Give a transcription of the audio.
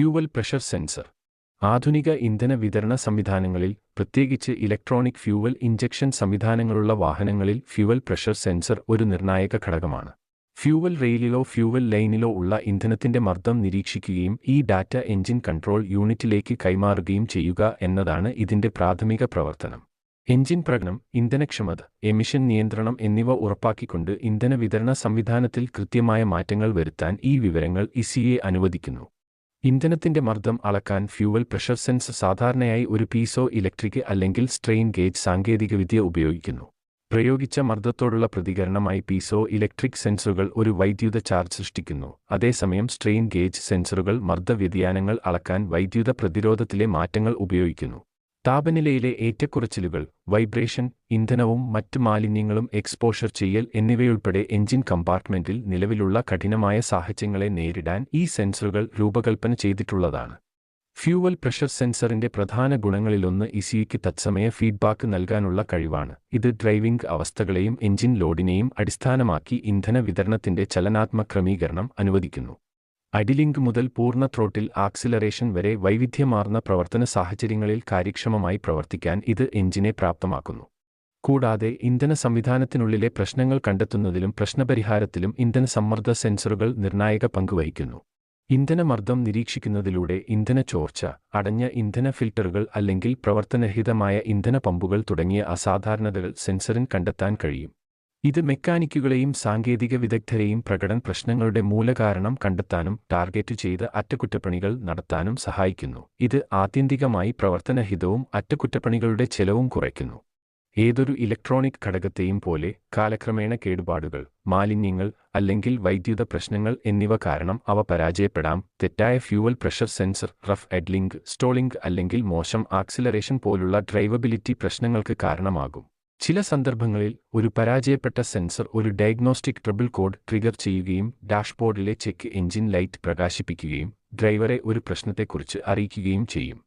Fuel pressure sensor. ആധുനിക ഇന്ധന വിതരണ സംവിധാനങ്ങളിൽ പ്രത്യേകിച്ച് ഇലക്ട്രോണിക് ഫ്യൂവൽ ഇഞ്ചക്ഷൻ സംവിധാനങ്ങളുള്ള വാഹനങ്ങളിൽ ഫ്യൂവൽ പ്രഷർ സെൻസർ ഒരു നിർണായക ഘടകമാണ്. ഫ്യൂവൽ റെയിലിലോ ഫ്യൂവൽ ലൈനിലോ ഉള്ള ഇന്ധനത്തിന്റെ മർദ്ദം നിരീക്ഷിക്കുകയും ഈ ഡാറ്റ എഞ്ചിൻ കൺട്രോൾ യൂണിറ്റിലേക്ക് കൈമാറുകയും ചെയ്യുക എന്നതാണ് ഇതിന്റെ പ്രാഥമിക പ്രവർത്തനം. എഞ്ചിൻ പ്രകടനം ഇന്ധനക്ഷമത എമിഷൻ നിയന്ത്രണം എന്നിവ ഉറപ്പാക്കിക്കൊണ്ട് ഇന്ധന വിതരണ സംവിധാനത്തിൽ കൃത്യമായ മാറ്റങ്ങൾ വരുത്താൻ ഈ വിവരങ്ങൾ ഇസിയെ അനുവദിക്കുന്നു. ഇന്ധനത്തിന്റെ മർദ്ദം അളക്കാൻ ഫ്യൂവൽ പ്രഷർ സെൻസ് സാധാരണയായി ഒരു പീസോ ഇലക്ട്രിക് അല്ലെങ്കിൽ സ്ട്രെയിൻ ഗേജ് സാങ്കേതികവിദ്യ ഉപയോഗിക്കുന്നു. പ്രയോഗിച്ച മർദ്ദത്തോടുള്ള പ്രതികരണമായി പീസോ ഇലക്ട്രിക് സെൻസറുകൾ ഒരു വൈദ്യുത ചാർജ് സൃഷ്ടിക്കുന്നു. അതേസമയം സ്ട്രെയിൻ ഗേജ് സെൻസറുകൾ മർദ്ദ വ്യതിയാനങ്ങൾ അളക്കാൻ വൈദ്യുത പ്രതിരോധത്തിലെ മാറ്റങ്ങൾ ഉപയോഗിക്കുന്നു. താപനിലയിലെ ഏറ്റക്കുറച്ചിലുകൾ വൈബ്രേഷൻ ഇന്ധനവും മറ്റ് മാലിന്യങ്ങളും എക്സ്പോഷർ ചെയ്യൽ എന്നിവയുൾപ്പെടെ എഞ്ചിൻ കമ്പാർട്ട്മെന്റിൽ നിലവിലുള്ള കഠിനമായ സാഹചര്യങ്ങളെ നേരിടാൻ ഈ സെൻസറുകൾ രൂപകൽപ്പന ചെയ്തിട്ടുള്ളതാണ്. ഫ്യൂവൽ പ്രഷർ സെൻസറിന്റെ പ്രധാന ഗുണങ്ങളിലൊന്ന് ഇസിയ്ക്ക് തത്സമയ ഫീഡ്ബാക്ക് നൽകാനുള്ള കഴിവാണ്. ഇത് ഡ്രൈവിംഗ് അവസ്ഥകളെയും എഞ്ചിൻ ലോഡിനെയും അടിസ്ഥാനമാക്കി ഇന്ധന വിതരണത്തിന്റെ ചലനാത്മക ക്രമീകരണം അനുവദിക്കുന്നു. അഡിലിങ്ക് മുതൽ പൂർണ ത്രോട്ടിൽ ആക്സിലറേഷൻ വരെ വൈവിധ്യമാർന്ന പ്രവർത്തന സാഹചര്യങ്ങളിൽ കാര്യക്ഷമമായി പ്രവർത്തിക്കാൻ ഇത് എഞ്ചിനെ പ്രാപ്തമാക്കുന്നു. കൂടാതെ ഇന്ധന സംവിധാനത്തിനുള്ളിലെ പ്രശ്നങ്ങൾ കണ്ടെത്തുന്നതിലും പ്രശ്നപരിഹാരത്തിലും ഇന്ധന സമ്മർദ്ദ സെൻസറുകൾ നിർണായക പങ്കുവഹിക്കുന്നു ഇന്ധനമർദ്ദം നിരീക്ഷിക്കുന്നതിലൂടെ ഇന്ധന ചോർച്ച അടഞ്ഞ ഇന്ധന ഫിൽട്ടറുകൾ അല്ലെങ്കിൽ പ്രവർത്തനരഹിതമായ ഇന്ധന പമ്പുകൾ തുടങ്ങിയ അസാധാരണതകൾ സെൻസറിൻ കണ്ടെത്താൻ കഴിയും. ഇത് മെക്കാനിക്കുകളെയും സാങ്കേതിക വിദഗ്ധരെയും പ്രകടന പ്രശ്നങ്ങളുടെ മൂലകാരണം കണ്ടെത്താനും ടാർഗറ്റ് ചെയ്ത അറ്റകുറ്റപ്പണികൾ നടത്താനും സഹായിക്കുന്നു. ഇത് ആത്യന്തികമായി പ്രവർത്തനഹിതവും അറ്റകുറ്റപ്പണികളുടെ ചെലവും കുറയ്ക്കുന്നു. ഏതൊരു ഇലക്ട്രോണിക് ഘടകത്തെയും പോലെ കാലക്രമേണ കേടുപാടുകൾ മാലിന്യങ്ങൾ അല്ലെങ്കിൽ വൈദ്യുത പ്രശ്നങ്ങൾ എന്നിവ കാരണം അവ പരാജയപ്പെടാം. തെറ്റായ fuel pressure sensor rough idling stalling അല്ലെങ്കിൽ മോശം ആക്സിലറേഷൻ പോലുള്ള ഡ്രൈവബിലിറ്റി പ്രശ്നങ്ങൾക്ക് കാരണമാകും. ചില സന്ദർഭങ്ങളിൽ ഒരു പരാജയപ്പെട്ട സെൻസർ ഒരു ഡയഗ്നോസ്റ്റിക് ട്രബിൾ കോഡ് ട്രിഗർ ചെയ്യുകയും ഡാഷ്ബോർഡിലെ ചെക്ക് എഞ്ചിൻ ലൈറ്റ് പ്രകാശിപ്പിക്കുകയും ഡ്രൈവറെ ഒരു പ്രശ്നത്തെക്കുറിച്ച് അറിയിക്കുകയും ചെയ്യും.